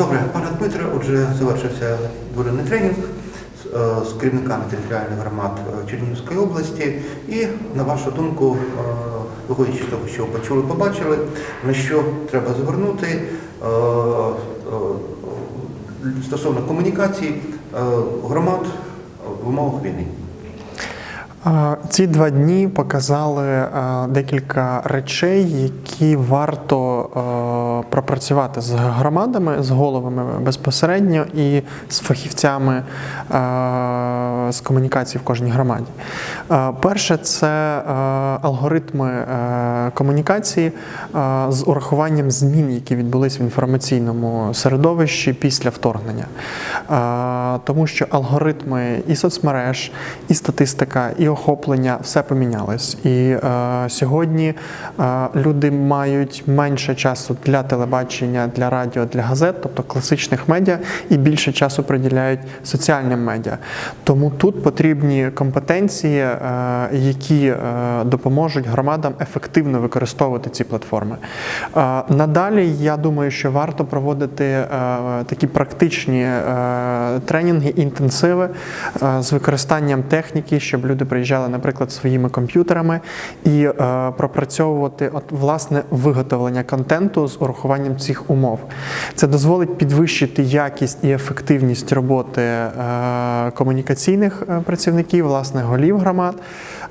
Добре, пане Дмитре, отже, завершився дворинний тренінг з, е, з керівниками територіальних громад е, Чернігівської області. І на вашу думку, е, виходячи з того, що почули, побачили, на що треба звернути стосовно комунікації громад в умовах війни. Ці два дні показали е, декілька речей, які варто е, пропрацювати з громадами, з головами безпосередньо і з фахівцями е, з комунікації в кожній громаді. Перше це алгоритми комунікації з урахуванням змін, які відбулись в інформаційному середовищі після вторгнення. Тому що алгоритми і соцмереж, і статистика, і охоплення все помінялось. І е, сьогодні е, люди мають менше часу для телебачення, для радіо, для газет, тобто класичних медіа, і більше часу приділяють соціальним медіа. Тому тут потрібні компетенції, е, які е, допоможуть громадам ефективно використовувати ці платформи. Е, Надалі я думаю, що варто проводити е, такі практичні е, тренінги, інтенсиви е, з використанням техніки, щоб люди приїжджали, наприклад, своїми комп'ютерами і е, пропрацьовувати от, власне виготовлення контенту з урахуванням цих умов. Це дозволить підвищити якість і ефективність роботи е, комунікаційних е, працівників, власне, голів громад.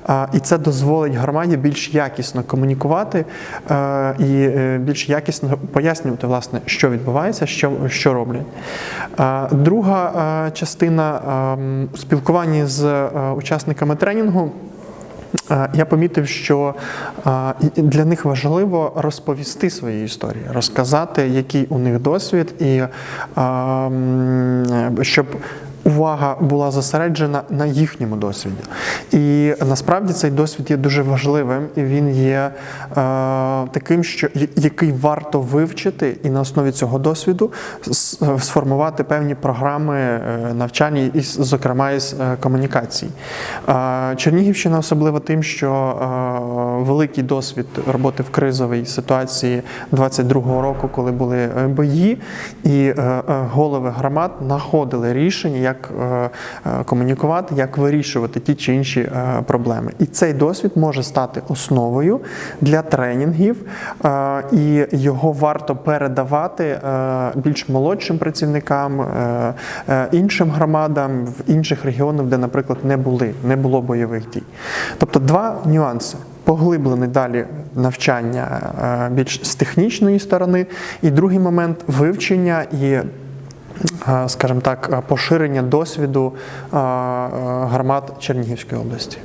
Е, І це дозволить громаді більш якісно комунікувати е, і е, більш якісно пояснювати, власне, що відбувається, що, що роблять. Е, Друга е, частина у спілкуванні з е, учасниками тренінгу. Е, Я помітив, що е, для них важливо розповісти свої історії, розказати, який у них досвід, і е, щоб увага була зосереджена на їхньому досвіді. І насправді цей досвід є дуже важливим, і він є е, таким, що який варто вивчити, і на основі цього досвіду сформувати певні програми е, навчання, і, зокрема із е, комунікацій. Е, Чернігівщина особлива тим, що е, великий досвід роботи в кризовій ситуації 22-го року, коли були е, бої, і е, е, голови громад знаходили рішення, як е, е, комунікувати, як вирішувати ті чи інші е, проблеми. І цей досвід може стати основою для тренінгів, і його варто передавати більш молодшим працівникам, іншим громадам в інших регіонах, де, наприклад, не були, не було бойових дій. Тобто два нюанси. Поглиблене далі навчання більш з технічної сторони, і другий момент вивчення і скажімо так, поширення досвіду е, е, громад Чернігівської області.